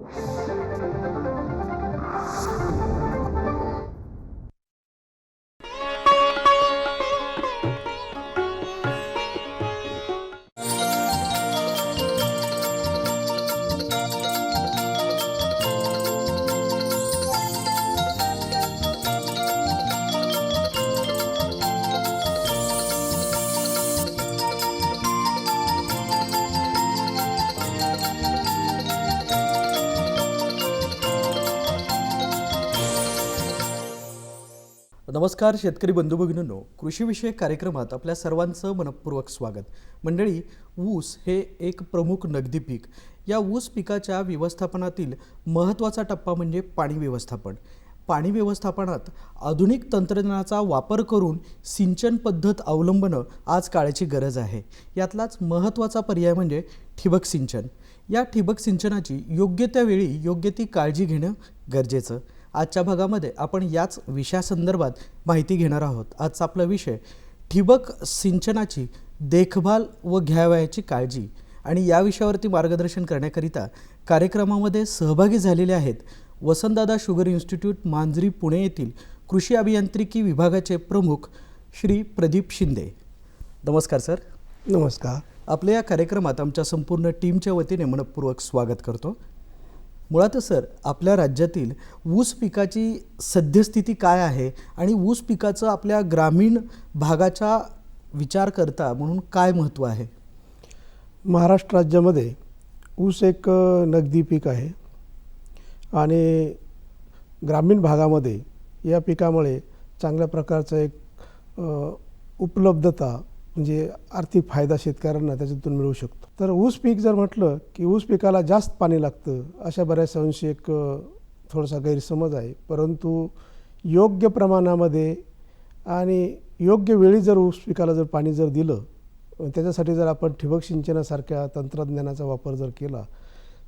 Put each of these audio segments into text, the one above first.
Thank you. नमस्कार शेतकरी बंधू भगिनींनो कृषीविषयक कार्यक्रमात आपल्या सर्वांचं मनपूर्वक स्वागत. मंडळी ऊस हे एक प्रमुख नगदी पीक. या ऊस पिकाच्या व्यवस्थापनातील महत्त्वाचा टप्पा म्हणजे पाणी व्यवस्थापन. पाणी व्यवस्थापनात आधुनिक तंत्रज्ञानाचा वापर करून सिंचन पद्धत अवलंबणं आज काळाची गरज आहे. यातलाच महत्त्वाचा पर्याय म्हणजे ठिबक सिंचन. या ठिबक सिंचनाची योग्य त्या वेळी योग्य ती काळजी घेणं गरजेचं. आजच्या भागामध्ये आपण याच विषयासंदर्भात माहिती घेणार आहोत. आजचा आपला विषय ठिबक सिंचनाची देखभाल व घ्यावयाची काळजी आणि या विषयावरती मार्गदर्शन करण्याकरिता कार्यक्रमामध्ये सहभागी झालेले आहेत वसंतदादा शुगर इन्स्टिट्यूट मांजरी पुणे येथील कृषी अभियांत्रिकी विभागाचे प्रमुख श्री प्रदीप शिंदे. नमस्कार सर. नमस्कार. आपल्या या कार्यक्रमात आमच्या संपूर्ण टीमच्या वतीने मनपूर्वक स्वागत करतो. मुळातच सर आपल्या राज्यातील ऊस पिकाची सद्यस्थिती काय आहे आणि ऊस पिकाचं आपल्या ग्रामीण भागाचा विचार करता म्हणून काय महत्त्व आहे? महाराष्ट्र राज्यामध्ये ऊस एक नगदी पीक आहे आणि ग्रामीण भागामध्ये या पिकामुळे चांगल्या प्रकारचं एक उपलब्धता म्हणजे आर्थिक फायदा शेतकऱ्यांना त्याच्यातून मिळू शकतो. तर ऊस पीक जर म्हटलं की ऊस पिकाला जास्त पाणी लागतं अशा बऱ्याच अंशी एक थोडासा गैरसमज आहे. परंतु योग्य प्रमाणामध्ये आणि योग्य वेळी जर ऊस पिकाला जर पाणी जर दिलं त्याच्यासाठी जर आपण ठिबक सिंचनासारख्या तंत्रज्ञानाचा वापर जर केला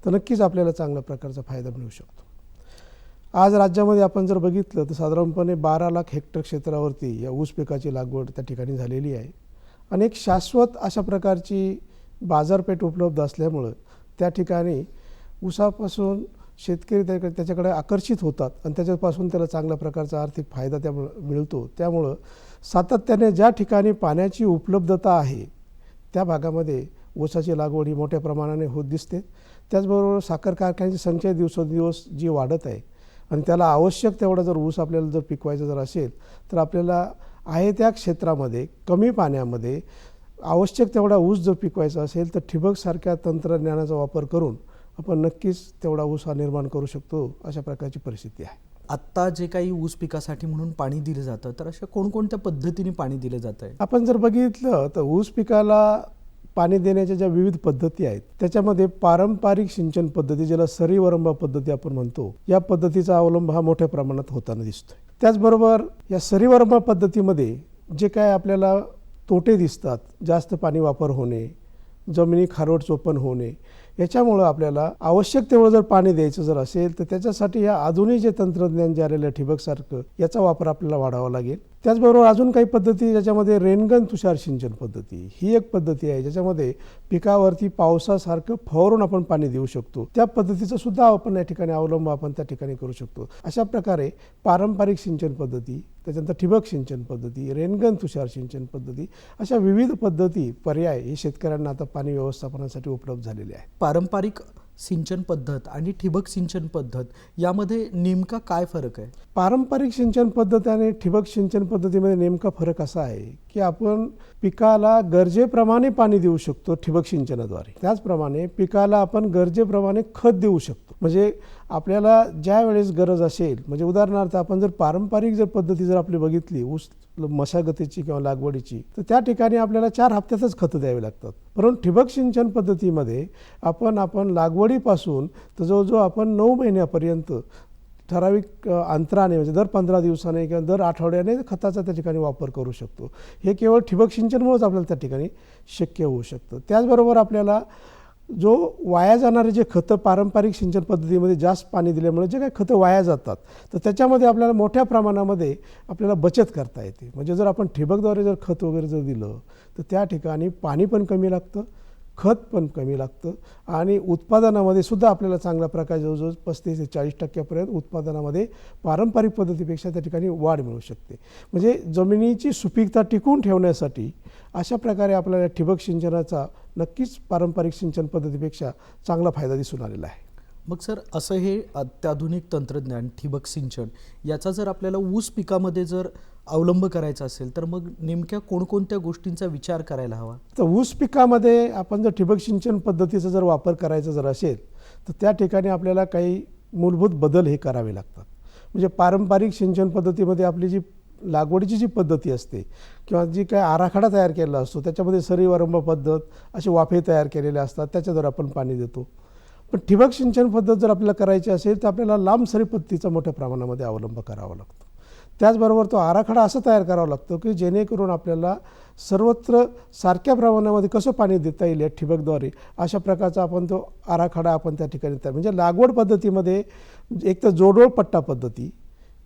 तर नक्कीच आपल्याला चांगल्या प्रकारचा फायदा मिळू शकतो. आज राज्यामध्ये आपण जर बघितलं तर साधारणपणे बारा लाख हेक्टर क्षेत्रावरती या ऊस पिकाची लागवड त्या ठिकाणी झालेली आहे. अनेक शाश्वत अशा प्रकारची बाजारपेठ उपलब्ध असल्यामुळं त्या ठिकाणी उसापासून शेतकरी त्या- त्याच्याकडे आकर्षित होतात आणि त्याच्यापासून त्याला चांगल्या प्रकारचा आर्थिक फायदा त्यामुळं मिळतो. त्यामुळं सातत्याने ज्या ठिकाणी पाण्याची उपलब्धता आहे त्या भागामध्ये ऊसाची लागवड ही मोठ्या प्रमाणाने होत दिसते. त्याचबरोबर साखर कारखान्याची संख्या दिवसेंदिवस जी वाढत आहे आणि त्याला आवश्यक तेवढा जर ऊस आपल्याला जर पिकवायचा जर असेल तर आपल्याला आहे त्या क्षेत्रामध्ये कमी पाण्यामध्ये आवश्यक तेवढा ऊस जर पिकवायचा असेल तर ठिबकसारख्या तंत्रज्ञानाचा वापर करून आपण नक्कीच तेवढा ऊस हा निर्माण करू शकतो अशा प्रकारची परिस्थिती आहे. आत्ता जे काही ऊस पिकासाठी म्हणून पाणी दिलं जातं तर अशा कोणकोणत्या पद्धतीने पाणी दिलं जातं? आहे आपण जर बघितलं तर ऊस पिकाला पाणी देण्याच्या ज्या विविध पद्धती आहेत त्याच्यामध्ये पारंपरिक सिंचन पद्धती ज्याला सरीवरंबा पद्धती आपण म्हणतो या पद्धतीचा अवलंब हा मोठ्या प्रमाणात होताना दिसतोय. त्याचबरोबर या सरीवर्मा पद्धतीमध्ये जे काय आपल्याला तोटे दिसतात जास्त पाणी वापर होणे जमिनी खारोड चोपण होणे याच्यामुळं आपल्याला आवश्यक तेवढं जर पाणी द्यायचं जर असेल तर त्याच्यासाठी या आधुनिक जे तंत्रज्ञान जे आलेलं आहे ठिबकसारखं याचा वापर आपल्याला वाढावा लागेल. त्याचबरोबर अजून काही पद्धती ज्याच्यामध्ये रेनगन तुषार सिंचन पद्धती ही एक पद्धती आहे ज्याच्यामध्ये पिकावरती पावसासारखं फवारून आपण पाणी देऊ शकतो. त्या पद्धतीचा सुद्धा आपण या ठिकाणी अवलंब आपण त्या ठिकाणी करू शकतो. अशा प्रकारे पारंपरिक सिंचन पद्धती त्याच्यानंतर ठिबक सिंचन पद्धती रेनगन तुषार सिंचन पद्धती अशा विविध पद्धती पर्याय हे शेतकऱ्यांना आता पाणी व्यवस्थापनासाठी उपलब्ध झालेले आहेत. पारंपरिक सिंचन पद्धत आणि ठिबक सिंचन पद्धत यामध्ये नेमका काय फरक आहे? पारंपरिक सिंचन पद्धत आणि ठिबक सिंचन पद्धतीमध्ये नेमका फरक असा आहे की आपण पिकाला गरजेप्रमाणे पाणी देऊ शकतो ठिबक सिंचनाद्वारे. त्याचप्रमाणे पिकाला आपण गरजेप्रमाणे खत देऊ शकतो. म्हणजे आपल्याला ज्या वेळेस गरज असेल म्हणजे उदाहरणार्थ आपण जर पारंपरिक जर पद्धती जर आपली बघितली ऊस मशागतीची किंवा लागवडीची तर त्या ठिकाणी आपल्याला चार हप्त्यातच खतं द्यावी लागतात. परंतु ठिबक सिंचन पद्धतीमध्ये आपण आपण लागवडीपासून तर जवळजवळ आपण नऊ महिन्यापर्यंत ठराविक अंतराने म्हणजे दर पंधरा दिवसाने किंवा दर आठवड्याने खताचा त्या ठिकाणी वापर करू शकतो. हे केवळ ठिबक सिंचनमुळेच आपल्याला त्या ठिकाणी शक्य होऊ शकतं. त्याचबरोबर आपल्याला जो वाया जाणारे जे खतं पारंपरिक सिंचन पद्धतीमध्ये जास्त पाणी दिल्यामुळे जे काही खतं वाया जातात तर त्याच्यामध्ये आपल्याला मोठ्या प्रमाणामध्ये आपल्याला बचत करता येते. म्हणजे जर आपण ठिबकद्वारे जर खत वगैरे जर दिलं तर त्या ठिकाणी पाणी पण कमी लागतं खत पण कमी लागतं. आणि उत्पादनामध्ये सुद्धा आपल्याला चांगल्या प्रकारे जवळजवळ पस्तीस ते चाळीस टक्क्यापर्यंत उत्पादनामध्ये पारंपरिक पद्धतीपेक्षा त्या ठिकाणी वाढ मिळू शकते. म्हणजे जमिनीची सुपीकता टिकवून ठेवण्यासाठी अशा प्रकारे आपल्याला ठिबक सिंचनाचा नक्कीच पारंपरिक सिंचन पद्धतीपेक्षा चांगला फायदा दिसून आलेला आहे. मग सर असं हे अत्याधुनिक तंत्रज्ञान ठिबक सिंचन याचा जर आपल्याला ऊस पिकामध्ये जर अवलंब करायचा असेल तर मग नेमक्या कोणकोणत्या गोष्टींचा विचार करायला हवा? तर ऊस पिकामध्ये आपण जर ठिबक सिंचन पद्धतीचा जर वापर करायचा जर असेल तर त्या ठिकाणी आपल्याला काही मूलभूत बदल हे करावे लागतात. म्हणजे पारंपरिक सिंचन पद्धतीमध्ये आपली जी लागवडीची जी पद्धती असते किंवा जी काय आराखडा तयार केलेला असतो त्याच्यामध्ये सरीवरंब पद्धत असे वाफे तयार केलेले असतात त्याच्याद्वारे आपण पाणी देतो. पण ठिबक सिंचन पद्धत जर आपल्याला करायची असेल तर आपल्याला लांब सरी पद्धतीचा मोठ्या प्रमाणामध्ये अवलंब करावा लागतो. त्याचबरोबर तो आराखडा असं तयार करावा लागतो की जेणेकरून आपल्याला सर्वत्र सारख्या प्रमाणामध्ये कसं पाणी देता येईल या ठिबकद्वारे? अशा प्रकारचा आपण तो आराखडा आपण त्या ठिकाणी तयार म्हणजे लागवड पद्धतीमध्ये एक तर जोडोळ पट्टा पद्धती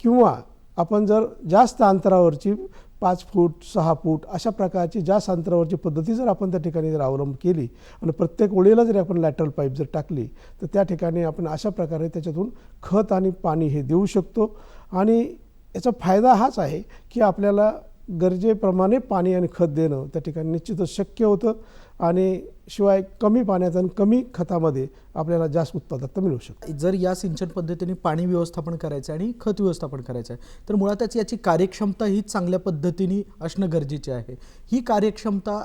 किंवा आपण जर जास्त अंतरावरची पाच फूट सहा फूट अशा प्रकारची जास्त अंतरावरची पद्धती जर आपण त्या ठिकाणी जर अवलंब केली आणि प्रत्येक ओळीला जरी आपण लॅटरल पाईप जर टाकली तर त्या ठिकाणी आपण अशा प्रकारे त्याच्यातून खत आणि पाणी हे देऊ शकतो. आणि याचा फायदा हाच आहे की आपल्याला गरजेप्रमाणे पाणी आणि खत देणं त्या ठिकाणी निश्चितच शक्य होतं आणि शिवाय कमी पाण्यात आणि कमी खतामध्ये आपल्याला जास्त उत्पादकता मिळू शकते. जर या सिंचन पद्धतीने पाणी व्यवस्थापन करायचं आहे आणि खत व्यवस्थापन करायचं आहे तर मुळातच याची कार्यक्षमता ही चांगल्या पद्धतीने असणं गरजेचे आहे. ही कार्यक्षमता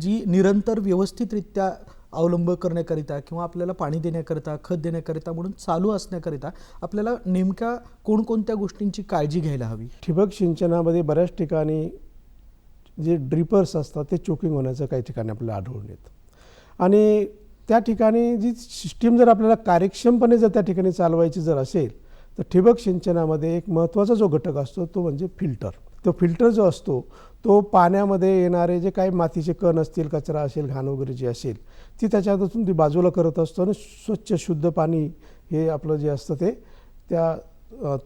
जी निरंतर व्यवस्थितरित्या अवलंब करण्याकरिता किंवा आपल्याला पाणी देण्याकरिता खत देण्याकरिता म्हणून चालू असण्याकरिता आपल्याला नेमक्या कोणकोणत्या गोष्टींची काळजी घ्यायला हवी? ठिबक सिंचनामध्ये बऱ्याच ठिकाणी जे ड्रिपर्स असतात ते चोकिंग होण्याचं काही ठिकाणी आपल्याला आढळून येतं. आणि त्या ठिकाणी जी सिस्टीम जर आपल्याला कार्यक्षमपणे जर त्या ठिकाणी चालवायची जर असेल तर ठिबक सिंचनामध्ये एक महत्त्वाचा जो घटक असतो तो म्हणजे फिल्टर. तो फिल्टर जो असतो तो पाण्यामध्ये येणारे जे काही मातीचे कण असतील कचरा असेल घाण वगैरे जे असेल ती त्याच्यातून ती बाजूला करत असतो आणि स्वच्छ शुद्ध पाणी हे आपलं जे असतं ते त्या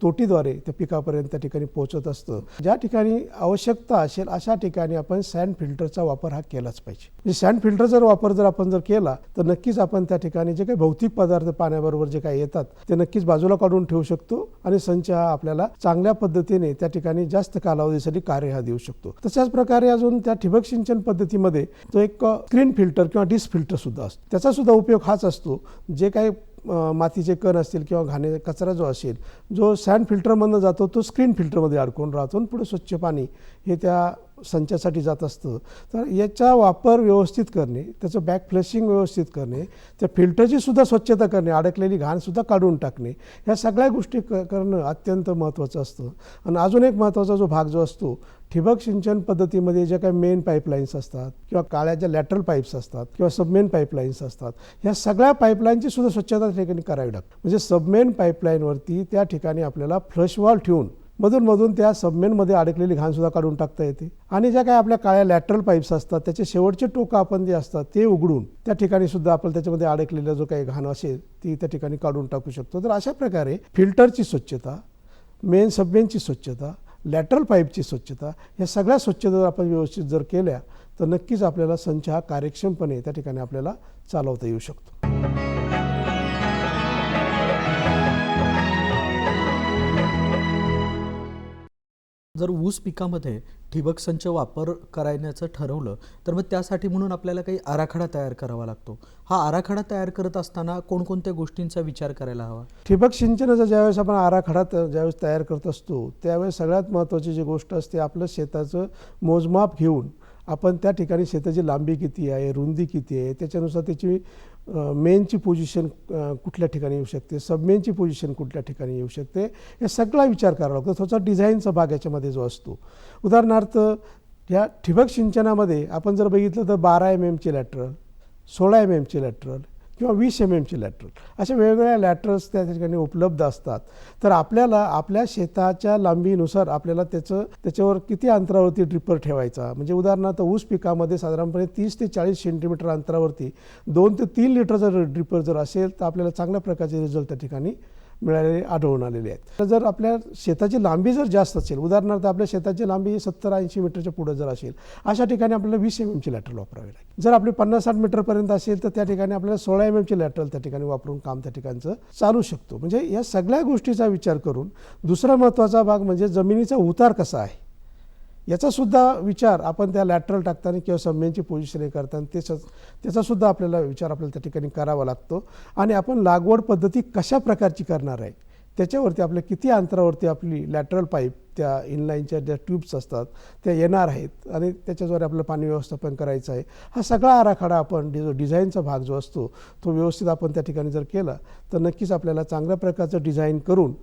तोटीद्वारे त्या पिकापर्यंत त्या ठिकाणी पोहोचत असतं. ज्या ठिकाणी आवश्यकता असेल अशा ठिकाणी आपण सँड फिल्टरचा वापर हा केलाच पाहिजे. म्हणजे सँड जर वापर जर आपण जर केला तर नक्कीच आपण त्या ठिकाणी जे काही भौतिक पदार्थ पाण्याबरोबर जे काही येतात ते नक्कीच बाजूला काढून ठेवू शकतो आणि संच हा आपल्याला चांगल्या पद्धतीने त्या ठिकाणी जास्त कालावधीसाठी कार्य हा देऊ शकतो. तशाच प्रकारे अजून त्या ठिबक सिंचन पद्धतीमध्ये तो एक स्क्रीन फिल्टर किंवा डिस फिल्टर सुद्धा असतो. त्याचा सुद्धा उपयोग हाच असतो जे काही मातीचे कण असतील किंवा घाणे कचरा जो असेल जो सँड फिल्टरमधनं जातो तो स्क्रीन फिल्टरमध्ये अडकून राहतो आणि पुढे स्वच्छ पाणी हे त्या संचासाठी जात असतं. तर याचा वापर व्यवस्थित करणे त्याचं बॅक फ्लशिंग व्यवस्थित करणे त्या फिल्टरची सुद्धा स्वच्छता करणे अडकलेली घाणसुद्धा काढून टाकणे ह्या सगळ्या गोष्टी क करणं अत्यंत महत्त्वाचं असतं. आणि अजून एक महत्त्वाचा जो भाग जो असतो ठिबक सिंचन पद्धतीमध्ये ज्या काही मेन पाईपलाईन्स असतात किंवा काळ्या ज्या लॅटरल पाईप्स असतात किंवा सबमेन पाईपलाईन्स असतात ह्या सगळ्या पाईपलाईनची सुद्धा स्वच्छता त्या ठिकाणी करावी लागते. म्हणजे सबमेन पाईपलाईनवरती त्या ठिकाणी आपल्याला फ्लश वॉल ठेवून मधून मधून त्या सबमेनमध्ये अडकलेली घाणसुद्धा काढून टाकता येते. आणि ज्या काही आपल्या काळ्या लॅटरल पाईप्स असतात त्याचे शेवटचे टोकं आपण जे असतात ते उघडून त्या ठिकाणी सुद्धा आपण त्याच्यामध्ये अडकलेला जो काही घाण असेल ती त्या ठिकाणी काढून टाकू शकतो. तर अशा प्रकारे फिल्टरची स्वच्छता मेन सबमेनची स्वच्छता लॅटरल पाईपची स्वच्छता या सगळ्या स्वच्छता जर आपण व्यवस्थित जर केल्या तर नक्कीच आपल्याला संच हा कार्यक्षमपणे त्या ठिकाणी आपल्याला चालवता येऊ शकतो. जर ऊस पिकामध्ये ठिबक संच वापर करायचं ठरवलं तर मग त्यासाठी म्हणून आपल्याला काही आराखडा तयार करावा लागतो. हा आराखडा तयार करत असताना कोणकोणत्या गोष्टींचा विचार करायला हवा? ठिबक सिंचनाचा ज्यावेळेस आपण आराखडा ज्यावेळेस तयार करत असतो त्यावेळेस सगळ्यात महत्त्वाची जी गोष्ट असते आपलं शेताचं मोजमाप घेऊन आपण त्या ठिकाणी शेताची लांबी किती आहे रुंदी किती आहे त्याच्यानुसार त्याची मेनची पोझिशन कुठल्या ठिकाणी येऊ शकते? सबमेनची पोझिशन कुठल्या ठिकाणी येऊ शकते? हे सगळा विचार करावा लागतो. थोडासा डिझाईनचा भाग याच्यामध्ये जो असतो. उदाहरणार्थ ह्या ठिबक सिंचनामध्ये आपण जर बघितलं तर बारा एम एमची लॅटरल सोळा एम एमची लॅटरल किंवा वीस एम एमची लॅटरल अशा वेगवेगळ्या लॅटरल्स त्या ठिकाणी उपलब्ध असतात. तर आपल्याला आपल्या शेताच्या लांबीनुसार आपल्याला त्याचं त्याच्यावर किती अंतरावरती ड्रिपर ठेवायचा? म्हणजे उदाहरणार्थ ऊस पिकामध्ये साधारणपणे तीस ते चाळीस सेंटीमीटर अंतरावरती दोन ते तीन लिटरचा ड्रिपर जर असेल तर आपल्याला चांगल्या प्रकारचे रिझल्ट त्या ठिकाणी मिळालेले आढळून आलेले आहेत. तर जर आपल्या शेताची लांबी जर जास्त असेल उदाहरणार्थ आपल्या शेताची लांबी सत्तर ऐंशी मीटरच्या पुढे जर असेल अशा ठिकाणी आपल्याला वीस एम एमची लॅटरल वापरावी लागेल. जर आपली पन्नास साठ मीटरपर्यंत असेल तर त्या ठिकाणी आपल्याला सोळा एम एमची लॅटरल त्या ठिकाणी वापरून काम त्या ठिकाणचं चालू शकतो. म्हणजे या सगळ्या गोष्टीचा विचार करून दुसरा महत्त्वाचा भाग म्हणजे जमिनीचा उतार कसा आहे? याचासुद्धा विचार आपण त्या लॅटरल टाकताना किंवा सम्यांची पोझिशन हे करताना त्याचा त्याचासुद्धा आपल्याला विचार आपल्याला त्या ठिकाणी करावा लागतो. आणि आपण लागवड पद्धती कशा प्रकारची करणार आहे? त्याच्यावरती आपल्या किती अंतरावरती आपली लॅटरल पाईप त्या इनलाईनच्या ज्या ट्यूब्स असतात त्या येणार आहेत आणि त्याच्याद्वारे आपलं पाणी व्यवस्थापन करायचं आहे. हा सगळा आराखडा आपण जो डिझाईनचा भाग जो असतो तो व्यवस्थित आपण त्या ठिकाणी जर केला तर नक्कीच आपल्याला चांगल्या प्रकारचं डिझाईन करून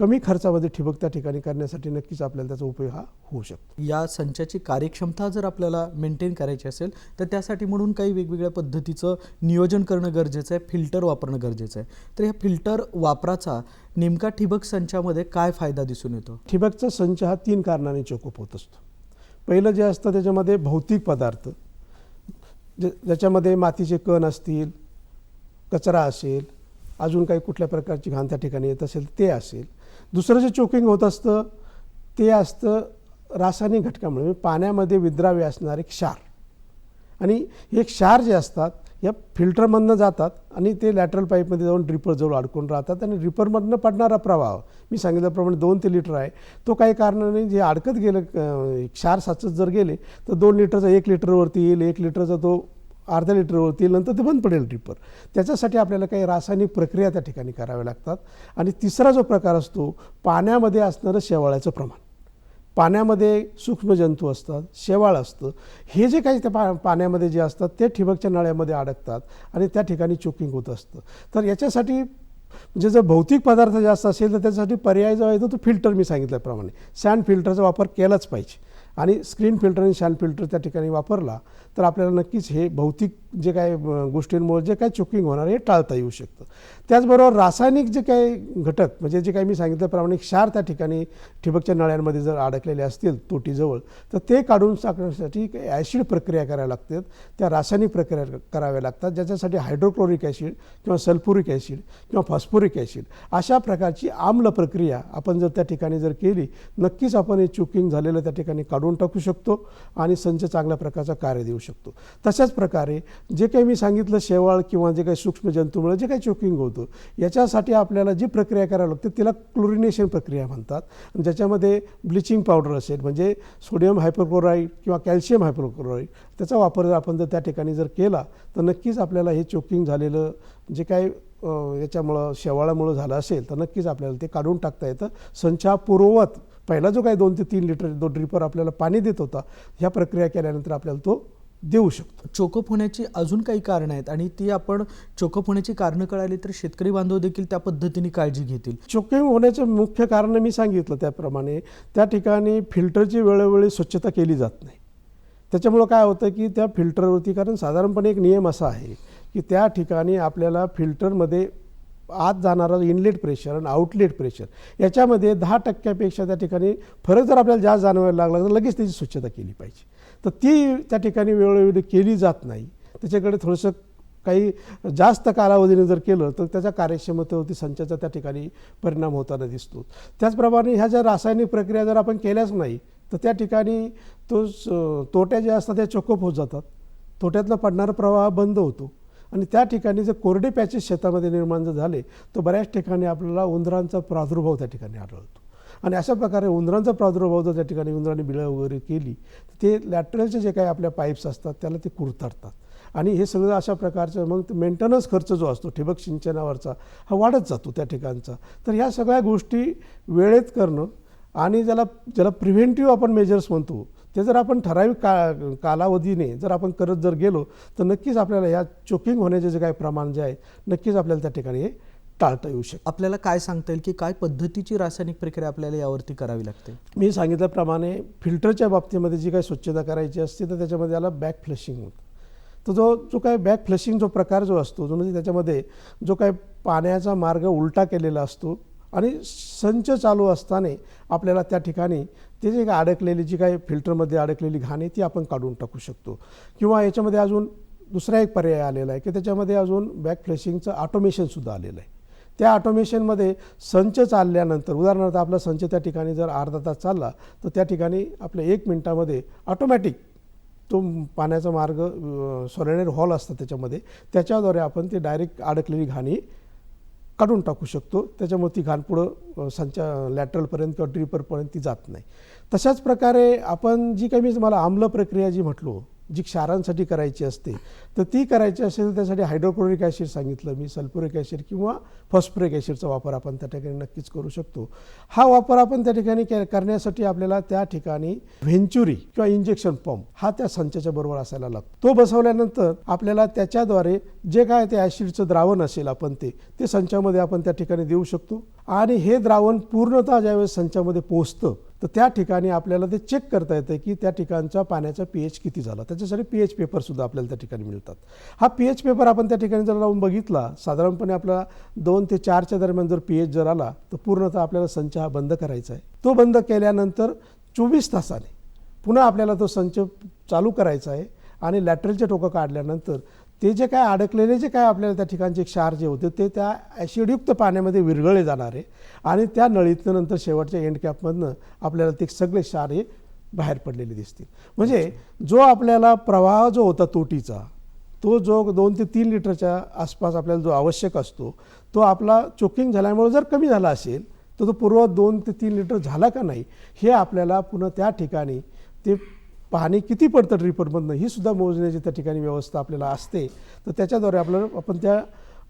कमी खर्चामध्ये ठिबक त्या ठिकाणी करण्यासाठी नक्कीच आपल्याला त्याचा उपयोग हा होऊ शकतो. या संचाची कार्यक्षमता जर आपल्याला मेंटेन करायची असेल तर त्यासाठी म्हणून काही वेगवेगळ्या पद्धतीचं नियोजन करणं गरजेचं आहे फिल्टर वापरणं गरजेचं आहे. तर ह्या फिल्टर वापराचा नेमका ठिबक संचामध्ये काय फायदा दिसून येतो? ठिबकचा संच हा तीन कारणाने चोकअप होत असतो. पहिलं जे असतं त्याच्यामध्ये भौतिक पदार्थ जे ज्याच्यामध्ये मातीचे कण असतील कचरा असेल अजून काही कुठल्या प्रकारची घाण त्या ठिकाणी येत असेल ते असेल. दुसरं जे चोकिंग होत असतं ते असतं रासायनिक घटकामुळे म्हणजे पाण्यामध्ये विद्राव्य असणारे क्षार. आणि हे क्षार जे असतात या फिल्टरमधनं जातात आणि ते लॅटरल पाईपमध्ये जाऊन ड्रिपरजवळ अडकून राहतात आणि ड्रिपरमधनं पडणारा प्रवाह मी सांगितल्याप्रमाणे दोन ते लिटर आहे तो काही कारणाने जे अडकत गेलं क्षार साचत जर गेले तर दोन लिटरचा एक लिटरवरती येईल एक लिटरचा तो अर्ध्या लिटरवरती येईल नंतर ते बंद पडेल ड्रिपर त्याच्यासाठी आपल्याला काही रासायनिक प्रक्रिया त्या ठिकाणी कराव्या लागतात. आणि तिसरा जो प्रकार असतो पाण्यामध्ये असणारं शेवाळ्याचं प्रमाण. पाण्यामध्ये सूक्ष्मजंतू असतात शेवाळ असतं. हे जे काही त्या पा पाण्यामध्ये जे असतात ते ठिबकच्या नळ्यामध्ये अडकतात आणि त्या ठिकाणी चोकिंग होत असतं. तर याच्यासाठी म्हणजे जर भौतिक पदार्थ जास्त असेल तर त्याच्यासाठी पर्याय जो आहे तो फिल्टर मी सांगितल्याप्रमाणे. सँड फिल्टरचा वापर केलाच पाहिजे. आणि स्क्रीन फिल्टर आणि सँड फिल्टर त्या ठिकाणी वापरला तर आपल्याला नक्कीच हे भौतिक जे काय गोष्टींमुळे जे काय चुकिंग होणार हे टाळता येऊ शकतं. त्याचबरोबर रासायनिक जे काही घटक म्हणजे जे काही मी सांगितल्याप्रमाणे क्षार त्या ठिकाणी ठिबकच्या नळ्यांमध्ये जर अडकलेले असतील तोटीजवळ तर ते काढून टाकण्यासाठी काही ॲसिड प्रक्रिया कराव्या लागतात. त्या रासायनिक प्रक्रिया कराव्या लागतात ज्याच्यासाठी हायड्रोक्लोरिक ॲसिड किंवा सल्फ्युरिक ॲसिड किंवा फॉस्फोरिक ॲसिड अशा प्रकारची आम्ल प्रक्रिया आपण जर त्या ठिकाणी जर केली नक्कीच आपण हे चुकिंग झालेलं त्या ठिकाणी काढून टाकू शकतो आणि संच चांगल्या प्रकारचा कार्य देऊ शकतो. शकतो. तशाच प्रकारे जे काही मी सांगितलं शेवाळ किंवा जे काही सूक्ष्म जंतूमुळे जे काही चोकिंग होतं याच्यासाठी आपल्याला जी प्रक्रिया करावी लागते तिला क्लोरिनेशन प्रक्रिया म्हणतात. ज्याच्यामध्ये ब्लिचिंग पावडर असेल म्हणजे सोडियम हायपोक्लोराईड किंवा कॅल्शियम हायपोक्लोराईड त्याचा वापर जर आपण जर त्या ठिकाणी जर केला तर नक्कीच आपल्याला हे चोकिंग झालेलं जे काही याच्यामुळं शेवाळामुळं झालं असेल तर नक्कीच आपल्याला ते काढून टाकता येतं. संचापूर्ववत पहिला जो काही दोन ते तीन लिटर दो ड्रिपर आपल्याला पाणी देत होता ह्या प्रक्रिया केल्यानंतर आपल्याला तो देऊ शकतो. चोकअप होण्याची अजून काही कारणं आहेत आणि ती आपण चोकअप होण्याची कारणं कळाली तर शेतकरी बांधव देखील त्या पद्धतीने काळजी घेतील. चोकअप होण्याचं मुख्य कारण मी सांगितलं त्याप्रमाणे. त्या ठिकाणी फिल्टरची वेळोवेळी स्वच्छता केली जात नाही. त्याच्यामुळं काय होतं की त्या फिल्टरवरती कारण साधारणपणे एक नियम असा आहे की त्या ठिकाणी आपल्याला फिल्टरमध्ये आत जाणारा इनलेट प्रेशर आणि आउटलेट प्रेशर याच्यामध्ये दहा टक्क्यापेक्षा त्या ठिकाणी फरक जर आपल्याला जास्त जाणवायला लागला तर लगेच त्याची स्वच्छता केली पाहिजे. तर ती त्या ठिकाणी वेळोवेळी केली जात नाही. त्याच्याकडे थोडंसं काही जास्त कालावधीने जर केलं तर त्याच्या कार्यक्षमतेवरती संचाचा त्या ठिकाणी परिणाम होताना दिसतो. त्याचप्रमाणे ह्या ज्या रासायनिक प्रक्रिया जर आपण केल्याच नाही तर त्या ठिकाणी तो स- तोट्या ज्या असतात त्या चोकअप होत जातात. तोट्यातला पडणारा प्रवाह बंद होतो. आणि त्या ठिकाणी जर कोरडे पॅचेस शेतामध्ये निर्माण जर झाले तर बऱ्याच ठिकाणी आपल्याला उंदरांचा प्रादुर्भाव त्या ठिकाणी आढळतो. आणि अशा प्रकारे उंदरांचा प्रादुर्भाव जर त्या ठिकाणी उंदरांनी बिळं वगैरे केली. तर ते लॅटरलचे जे काही आपल्या पाईप्स असतात त्याला ते कुरतडतात. आणि हे सगळं अशा प्रकारचं मग मेंटेनन्स खर्च जो असतो ठिबक सिंचनावरचा हा वाढत जातो त्या ठिकाणचा. तर ह्या सगळ्या गोष्टी वेळेत करणं आणि ज्याला ज्याला प्रिव्हेंटिव्ह आपण मेजर्स म्हणतो ते जर आपण ठराविक का कालावधीने जर आपण करत जर गेलो तर नक्कीच आपल्याला या चोकिंग होण्याचे जे काही प्रमाण जे आहे नक्कीच आपल्याला त्या ठिकाणी हे टाळता येऊ शकतं. आपल्याला काय सांगता येईल की काय पद्धतीची रासायनिक प्रक्रिया आपल्याला यावरती करावी लागते? मी सांगितल्याप्रमाणे फिल्टरच्या बाबतीमध्ये जी काही स्वच्छता करायची असते तर त्याच्यामध्ये याला बॅक फ्लशिंग होतं. तर जो जो काय बॅक फ्लशिंग जो प्रकार जो असतो जो म्हणजे त्याच्यामध्ये जो काय पाण्याचा मार्ग उलटा केलेला असतो आणि संच चालू असताना आपल्याला त्या ठिकाणी ते जे काय अडकलेली जी काही फिल्टरमध्ये अडकलेली घाण आहे ती आपण काढून टाकू शकतो. किंवा याच्यामध्ये अजून दुसरा एक पर्याय आलेला आहे की त्याच्यामध्ये अजून बॅक फ्लशिंगचं ऑटोमेशनसुद्धा आलेलं आहे. त्या ऑटोमेशनमध्ये संच चालल्यानंतर उदाहरणार्थ आपला संच त्या ठिकाणी जर अर्धा तास चालला तर त्या ठिकाणी आपल्या एक मिनटामध्ये ऑटोमॅटिक तो पाण्याचा मार्ग सोलेनर हॉल असतं त्याच्यामध्ये त्याच्याद्वारे आपण ते डायरेक्ट अडकलेली घाणी काढून टाकू शकतो. त्याच्यामुळे ती घाण पुढं संचा लॅटरलपर्यंत किंवा ड्रिपरपर्यंत ती जात नाही. तशाच प्रकारे आपण जी काही मी तुम्हाला आम्ल प्रक्रिया जी म्हटलो जी क्षारांसाठी करायची असते तर ती करायची असेल तर त्यासाठी हायड्रोक्लोरिक ॲसिड सांगितलं मी सल्फ्युरिक ॲसिड किंवा फॉस्फरिक ॲसिडचा वापर आपण त्या ठिकाणी नक्कीच करू शकतो. हा वापर आपण त्या ठिकाणी के- करण्यासाठी आपल्याला त्या ठिकाणी व्हेंचुरी किंवा इंजेक्शन पंप हा त्या संचाच्या बरोबर असायला लागतो. तो बसवल्यानंतर आपल्याला त्याच्याद्वारे जे काय ते ॲसिडचं द्रावण असेल आपण ते ते संचामध्ये आपण त्या ठिकाणी देऊ शकतो. आणि हे द्रावण पूर्णतः ज्यावेळेस संचामध्ये पोहोचतं तर त्या ठिकाणी आपल्याला ते चेक करता येतं की त्या ठिकाणचा पाण्याचा पी एच किती झाला. त्याच्यासाठी पी एच पेपरसुद्धा आपल्याला त्या ठिकाणी मिळतात. हा पी एच पेपर आपण त्या ठिकाणी जर लावून बघितला साधारणपणे आपल्याला दोन ते चारच्या दरम्यान जर पी एच जर आला तर पूर्णतः आपल्याला संच हा बंद करायचा आहे. तो बंद केल्यानंतर चोवीस तासाने पुन्हा आपल्याला तो संच चालू करायचा आहे आणि लॅटरलचे टोकं काढल्यानंतर ते जे काय अडकलेले जे काय आपल्याला त्या ठिकाणचे क्षार जे होते ते त्या ॲसिडयुक्त पाण्यामध्ये विरघळले जाणार आहे आणि त्या नळीतनं नंतर शेवटच्या एंड कॅपमधनं आपल्याला ते सगळे क्षार हे बाहेर पडलेले दिसतील. म्हणजे जो आपल्याला प्रवाह जो होता तोटीचा तो जो दोन ते तीन लिटरच्या आसपास आपल्याला जो आवश्यक असतो तो आपला चोकिंग झाल्यामुळे जर कमी झाला असेल तर तो पूर्व दोन ते तीन लिटर झाला का नाही हे आपल्याला पुन्हा त्या ठिकाणी ते पाणी किती पडतं ड्रिपरमधनं ही सुद्धा मोजण्याची त्या ठिकाणी व्यवस्था आपल्याला असते. तर त्याच्याद्वारे आपल्याला आपण त्या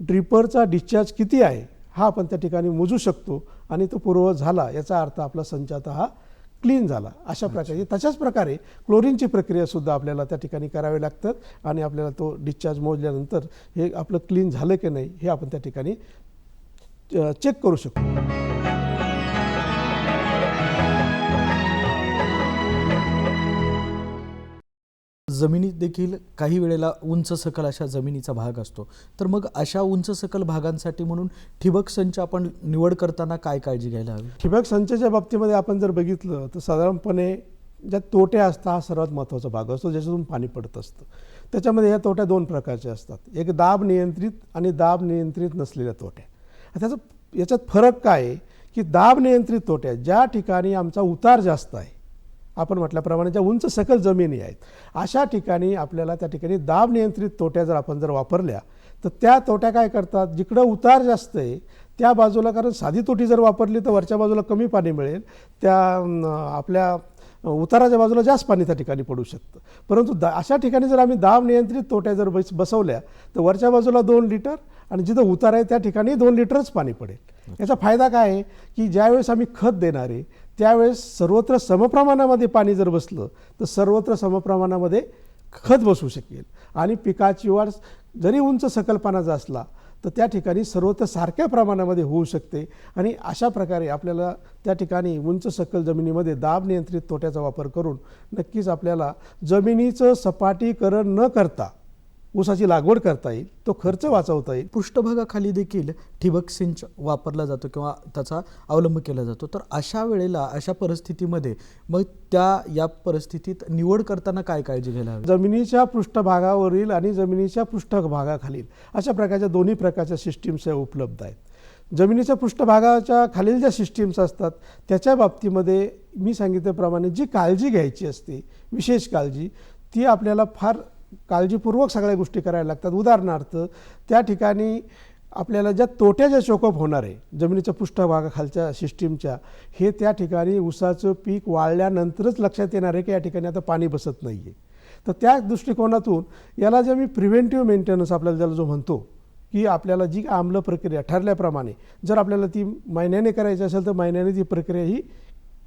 ड्रिपरचा डिस्चार्ज किती आहे हा आपण त्या ठिकाणी मोजू शकतो आणि तो पूर्व झाला याचा अर्थ आपला संच आता हा क्लीन झाला अशा प्रकारे. तशाच प्रकारे क्लोरीनची प्रक्रियासुद्धा आपल्याला त्या ठिकाणी करावी लागतात आणि आपल्याला तो डिस्चार्ज मोजल्यानंतर हे आपलं क्लीन झालं की नाही हे आपण त्या ठिकाणी चेक करू शकतो. जमिनीत देखील काही वेळेला उंच सकल अशा जमिनीचा भाग असतो. तर मग अशा उंच सकल भागांसाठी म्हणून ठिबक संच आपण निवड करताना काय काळजी घ्यायला हवी? ठिबक संचाच्या बाबतीमध्ये आपण जर बघितलं तर साधारणपणे ज्या तोट्या असतात हा सर्वात महत्त्वाचा भाग असतो ज्याच्यातून पाणी पडत असतं. त्याच्यामध्ये या तोट्या दोन प्रकारच्या असतात. एक दाब नियंत्रित आणि दाब नियंत्रित नसलेल्या तोट्या. त्याचं याच्यात फरक काय आहे? की दाब नियंत्रित तोट्या ज्या ठिकाणी आमचा उतार जास्त आहे आपण म्हटल्याप्रमाणे ज्या उंच सकल जमिनी आहेत अशा ठिकाणी आपल्याला त्या ठिकाणी दाब नियंत्रित तोट्या जर आपण जर वापरल्या तर त्या तोट्या काय करतात? जिकडं उतार जास्त आहे त्या बाजूला कारण साधी तोटी जर वापरली तर वरच्या बाजूला कमी पाणी मिळेल. त्या आपल्या उताराच्या बाजूला जास्त पाणी त्या ठिकाणी पडू शकतं. परंतु दा अशा ठिकाणी जर आम्ही दाब नियंत्रित तोट्या जर बस बसवल्या तर वरच्या बाजूला दोन लिटर आणि जिथं उतार आहे त्या ठिकाणी दोन लिटरच पाणी पडेल. याचा फायदा काय आहे? की ज्यावेळेस आम्ही खत देणारे त्यावेळेस सर्वत्र समप्रमाणामध्ये पाणी जर बसलं तर सर्वत्र समप्रमाणामध्ये खत बसू शकेल. आणि पिकाची वाढ जरी उंच सकल्पनाचा असला तर त्या ठिकाणी सर्वत्र सारख्या प्रमाणामध्ये होऊ शकते. आणि अशा प्रकारे आपल्याला त्या ठिकाणी उंच सकल जमिनीमध्ये दाब नियंत्रित तोट्याचा वापर करून नक्कीच आपल्याला जमिनीचं सपाटीकरण न करता ऊसाची लागवड करता येईल तो खर्च वाचवता येईल. पृष्ठभागाखाली देखील ठिबक सिंच वापरला जातो किंवा त्याचा अवलंब केला जातो. तर अशा वेळेला अशा परिस्थितीमध्ये मग त्या या परिस्थितीत निवड करताना काय काळजी घ्यायला हवी? जमिनीच्या पृष्ठभागावरील आणि जमिनीच्या पृष्ठभागाखालील अशा प्रकारच्या दोन्ही प्रकारच्या सिस्टीम्स या उपलब्ध आहेत. जमिनीच्या पृष्ठभागाच्या खालील ज्या सिस्टीम्स असतात त्याच्या बाबतीमध्ये मी सांगितल्याप्रमाणे जी काळजी घ्यायची असते विशेष काळजी ती आपल्याला फार काळजीपूर्वक सगळ्या गोष्टी करायला लागतात. उदाहरणार्थ त्या ठिकाणी आपल्याला ज्या तोट्या ज्या चोकअप होणार आहे जमिनीच्या पृष्ठभागाखालच्या सिस्टीमच्या हे त्या ठिकाणी ऊसाचं पीक वाळल्यानंतरच लक्षात येणार आहे की या ठिकाणी आता पाणी बसत नाही आहे तर त्या दृष्टिकोनातून याला जे मी प्रिव्हेंटिव्ह मेंटेनन्स आपल्याला ज्याला जो म्हणतो की आपल्याला जी आम्ल प्रक्रिया ठरल्याप्रमाणे जर आपल्याला ती महिन्याने करायची असेल तर महिन्याने ती प्रक्रिया ही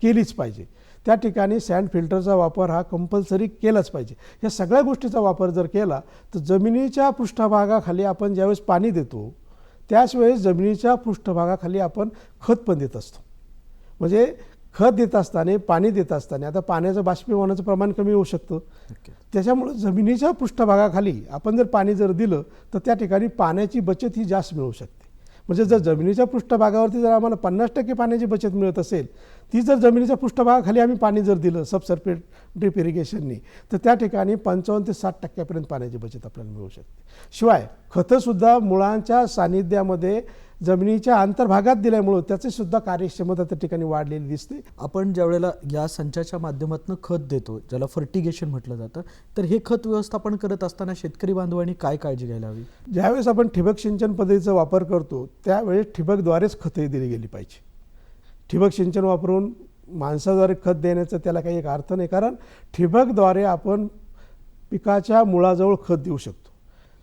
केलीच पाहिजे. त्या ठिकाणी सँड फिल्टरचा वापर हा कंपल्सरी केलाच पाहिजे. या सगळ्या गोष्टीचा वापर जर केला तर जमिनीच्या पृष्ठभागाखाली आपण ज्यावेळेस पाणी देतो त्याच वेळेस जमिनीच्या पृष्ठभागाखाली आपण खत पण देत असतो. म्हणजे खत देत असताना पाणी देत असताना आता पाण्याचं बाष्पीभवनाचं प्रमाण कमी होऊ शकतं. त्याच्यामुळं जमिनीच्या पृष्ठभागाखाली आपण जर पाणी जर दिलं तर त्या ठिकाणी पाण्याची बचत ही जास्त मिळू शकते. म्हणजे जर जमिनीच्या पृष्ठभागावरती जर आम्हाला पन्नास टक्के पाण्याची बचत मिळत असेल ती जर जमिनीच्या पृष्ठभागाखाली आम्ही पाणी जर दिलं सबसर्फेट ड्रिप इरिगेशननी तर त्या ठिकाणी पंचावन्न ते साठ टक्क्यापर्यंत पाण्याची बचत आपल्याला मिळू शकते. शिवाय खतंसुद्धा मुळांच्या सानिध्यामध्ये जमिनीच्या अंतर्भागात दिल्यामुळं त्याची सुद्धा कार्यक्षमता त्या ठिकाणी वाढलेली दिसते. आपण ज्या वेळेला या संचाच्या माध्यमातून खत देतो ज्याला फर्टिगेशन म्हटलं जातं तर हे खत व्यवस्थापन करत असताना शेतकरी बांधवांनी काय काळजी घ्यायला हवी? ज्यावेळेस आपण ठिबक सिंचन पद्धतीचा वापर करतो त्यावेळेस ठिबकद्वारेच खते दिली गेली पाहिजे. ठिबक सिंचन वापरून माणसाद्वारे खत देण्याचा त्याला काही एक अर्थ नाही कारण ठिबकद्वारे आपण पिकाच्या मुळाजवळ खत देऊ शकतो.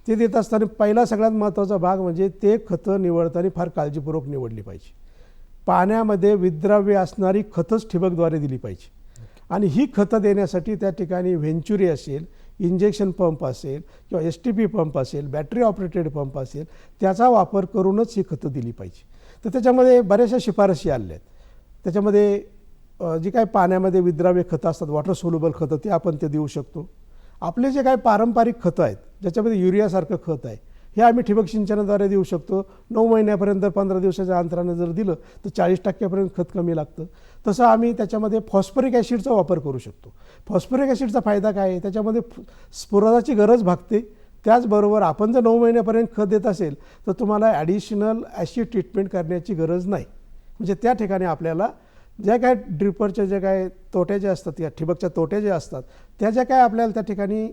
ते देत असताना पहिला सगळ्यात महत्त्वाचा भाग म्हणजे ते खतं निवडताना फार काळजीपूर्वक निवडली पाहिजे. पाण्यामध्ये विद्राव्य असणारी खतंच ठिबकद्वारे दिली पाहिजे. आणि ही खतं देण्यासाठी त्या ठिकाणी व्हेंचुरी असेल इंजेक्शन पंप असेल किंवा एस टी पी पंप असेल बॅटरी ऑपरेटेड पंप असेल त्याचा वापर करूनच ही खतं दिली पाहिजे. तर त्याच्यामध्ये बऱ्याचशा शिफारशी आल्या आहेत. त्याच्यामध्ये जी काही पाण्यामध्ये विद्राव्य खतं असतात वॉटर सोल्युबल खतं ते आपण ते देऊ शकतो. आपले जे काही पारंपरिक खतं आहेत ज्याच्यामध्ये युरियासारखं खत आहे हे आम्ही ठिबक सिंचनाद्वारे देऊ शकतो. नऊ महिन्यापर्यंत पंधरा दिवसाच्या अंतरानं जर दिलं तर चाळीस टक्क्यापर्यंत खत कमी लागतं. तसं आम्ही त्याच्यामध्ये फॉस्फरिक ॲसिडचा वापर करू शकतो. फॉस्फरिक ॲसिडचा फायदा काय आहे? त्याच्यामध्ये स्फुरदाची गरज भागते. त्याचबरोबर आपण जर नऊ महिन्यापर्यंत खत देत असेल तर तुम्हाला ॲडिशनल ॲसिड ट्रीटमेंट करण्याची गरज नाही. म्हणजे त्या ठिकाणी आपल्याला ज्या काय ड्रिपरच्या ज्या काय तोट्या ज्या असतात या ठिबकच्या तोट्या ज्या असतात त्या ज्या काय आपल्याला त्या ठिकाणी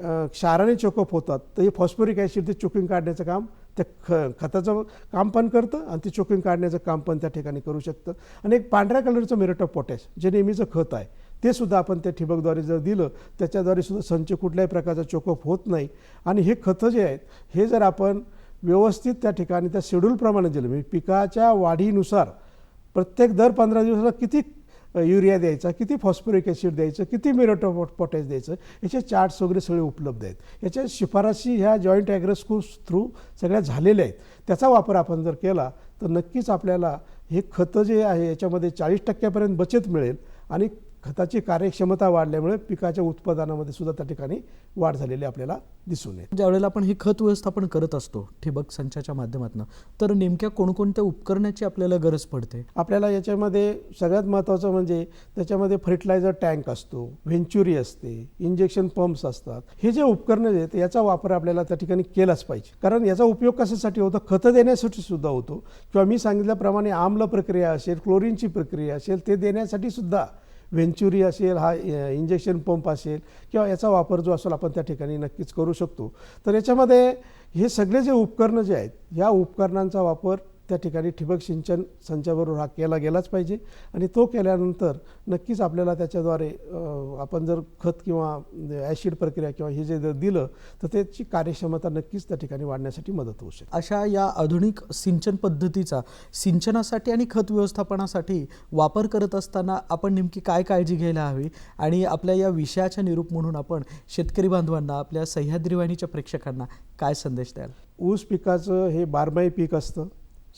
क्षाराने चोकअप होतात. तर हे फॉस्फोरिक ॲसिड ते चोकिंग काढण्याचं काम त्या ख खताचं काम पण करतं आणि ते चोकिंग काढण्याचं काम पण त्या ठिकाणी करू शकतं. आणि एक पांढऱ्या कलरचं मिरट ऑफ पोटॅश जे नेहमीचं खत आहे ते सुद्धा आपण त्या ठिबकद्वारे जर दिलं त्याच्याद्वारे सुद्धा संच कुठल्याही प्रकारचा चोकअप होत नाही. आणि हे खतं जे आहेत हे जर आपण व्यवस्थित त्या ठिकाणी त्या शेड्यूलप्रमाणे दिलं म्हणजे पिकाच्या वाढीनुसार प्रत्येक दर पंधरा दिवसाला किती युरिया द्यायचा किती फॉस्फोरिक ॲसिड द्यायचं किती मिरोटो पोटॅश द्यायचं याचे चार्ट्स वगैरे सगळे उपलब्ध आहेत. याच्या शिफारसी ह्या जॉईंट ॲग्रोस्कूल्स थ्रू सगळ्या झालेल्या आहेत. त्याचा वापर आपण जर केला तर नक्कीच आपल्याला हे खतं जे आहे याच्यामध्ये चाळीस टक्क्यापर्यंत बचत मिळेल आणि खताची कार्यक्षमता वाढल्यामुळे पिकाच्या उत्पादनामध्ये सुद्धा त्या ठिकाणी वाढ झालेली आपल्याला दिसून येते. ज्या वेळेला आपण हे खत व्यवस्थापन करत असतो ठिबक संचाच्या माध्यमातून तर नेमक्या कोणकोणत्या उपकरणाची आपल्याला गरज पडते? आपल्याला याच्यामध्ये सगळ्यात महत्त्वाचं म्हणजे त्याच्यामध्ये फर्टिलायझर टँक असतो व्हेंचुरी असते इंजेक्शन पंप्स असतात. हे जे उपकरणं आहेत याचा वापर आपल्याला त्या ठिकाणी केलाच पाहिजे. कारण याचा उपयोग कशासाठी होतो? खतं देण्यासाठी सुद्धा होतो. किंवा मी सांगितल्याप्रमाणे आम्ल प्रक्रिया असेल क्लोरीनची प्रक्रिया असेल ते देण्यासाठी सुद्धा व्हेंचुरी असेल हा इंजेक्शन पंप असेल किंवा याचा वापर जो असेल आपण त्या ठिकाणी नक्कीच करू शकतो. तर याच्यामध्ये हे सगळे जे उपकरणं जे आहेत ह्या उपकरणांचा वापर त्या ठिकाणी ठिबक सिंचन संचाबरोबर हा केला गेलाच पाहिजे. आणि तो केल्यानंतर नक्कीच आपल्याला त्याच्याद्वारे आपण जर खत किंवा ॲसिड प्रक्रिया किंवा हे जे जर दिलं तर त्याची कार्यक्षमता नक्कीच त्या ठिकाणी वाढण्यासाठी मदत होऊ शकते. अशा या आधुनिक सिंचन पद्धतीचा सिंचनासाठी आणि खत व्यवस्थापनासाठी वापर करत असताना आपण नेमकी काय काळजी घ्यायला हवी? आणि आपल्या या विषयाच्या निरूप म्हणून आपण शेतकरी बांधवांना आपल्या सह्याद्री वाहिनीच्या प्रेक्षकांना काय संदेश द्याल? ऊस पिकाचं हे बारमाही पीक असतं.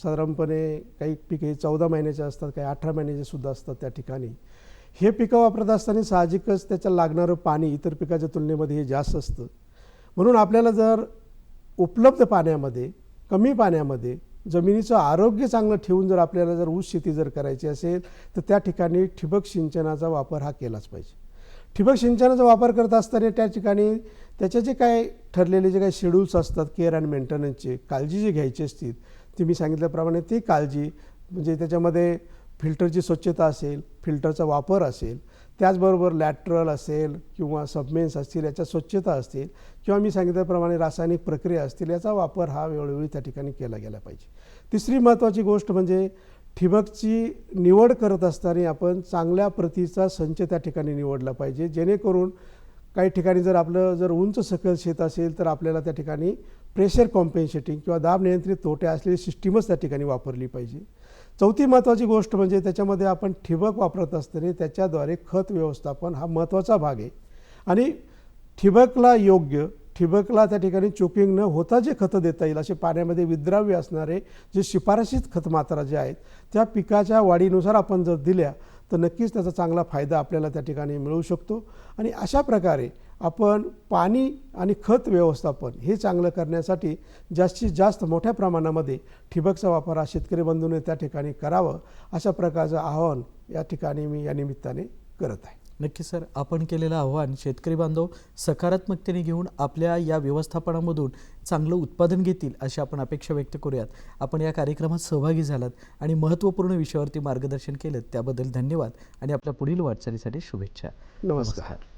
साधारणपणे काही पिके चौदा महिन्याचे असतात काही अठरा महिन्याचे सुद्धा असतात त्या ठिकाणी. हे पिकं वापरत असताना साहजिकच त्याच्या लागणारं पाणी इतर पिकाच्या तुलनेमध्ये हे जास्त असतं. म्हणून आपल्याला जर उपलब्ध पाण्यामध्ये कमी पाण्यामध्ये जमिनीचं आरोग्य चांगलं ठेवून जर आपल्याला जर ऊस शेती जर करायची असेल तर त्या ठिकाणी ठिबक सिंचनाचा वापर हा केलाच पाहिजे. ठिबक सिंचनाचा वापर करत असताना त्या ठिकाणी त्याचे जे काही ठरलेले जे काही शेड्यूल्स असतात केअर अँड मेंटेनन्सचे काळजी जी घ्यायची असतील ती मी सांगितल्याप्रमाणे ती काळजी म्हणजे त्याच्यामध्ये फिल्टरची स्वच्छता असेल फिल्टरचा वापर असेल त्याचबरोबर लॅटरल असेल किंवा सबमेन्स असतील याच्या स्वच्छता असतील किंवा मी सांगितल्याप्रमाणे रासायनिक प्रक्रिया असतील याचा वापर हा वेळोवेळी त्या ठिकाणी केला गेला पाहिजे. तिसरी महत्त्वाची गोष्ट म्हणजे ठिबकची निवड करत असताना आपण चांगल्या प्रतीचा संच त्या ठिकाणी निवडला पाहिजे जेणेकरून काही ठिकाणी जर आपलं जर उंच सकल शेत असेल तर आपल्याला त्या ठिकाणी प्रेशर कॉम्पेन्सेटिंग किंवा दाब नियंत्रित तोटे असलेली सिस्टीमच त्या ठिकाणी वापरली पाहिजे. चौथी महत्त्वाची गोष्ट म्हणजे त्याच्यामध्ये आपण ठिबक वापरत असताना त्याच्याद्वारे खत व्यवस्थापन हा महत्त्वाचा भाग आहे. आणि ठिबकला योग्य ठिबकला त्या ठिकाणी चोकिंग न होता जे खतं देता येईल असे पाण्यामध्ये विद्राव्य असणारे जे शिफारशीत खत मात्रा जे आहेत त्या पिकाच्या वाढीनुसार आपण जर दिल्या तर नक्कीच त्याचा चांगला फायदा आपल्याला त्या ठिकाणी मिळू शकतो. आणि अशा प्रकारे आपण पाणी आणि खत व्यवस्थापन हे चांगलं करण्यासाठी जास्तीत जास्त मोठ्या प्रमाणामध्ये ठिबकचा वापर हा शेतकरी बंधूने त्या ठिकाणी करावं अशा प्रकारचं आवाहन या ठिकाणी मी या निमित्ताने करत आहे. नक्की सर आपण केलेलं आव्हान शेतकरी बांधव सकारात्मकतेने घेऊन आपल्या या व्यवस्थापनामधून चांगलं उत्पादन घेतील अशी आपण अपेक्षा व्यक्त करूयात. आपण या कार्यक्रमात सहभागी झालात आणि महत्त्वपूर्ण विषयावरती मार्गदर्शन केलं त्याबद्दल धन्यवाद आणि आपल्या पुढील वाटचालीसाठी शुभेच्छा. नमस्कार.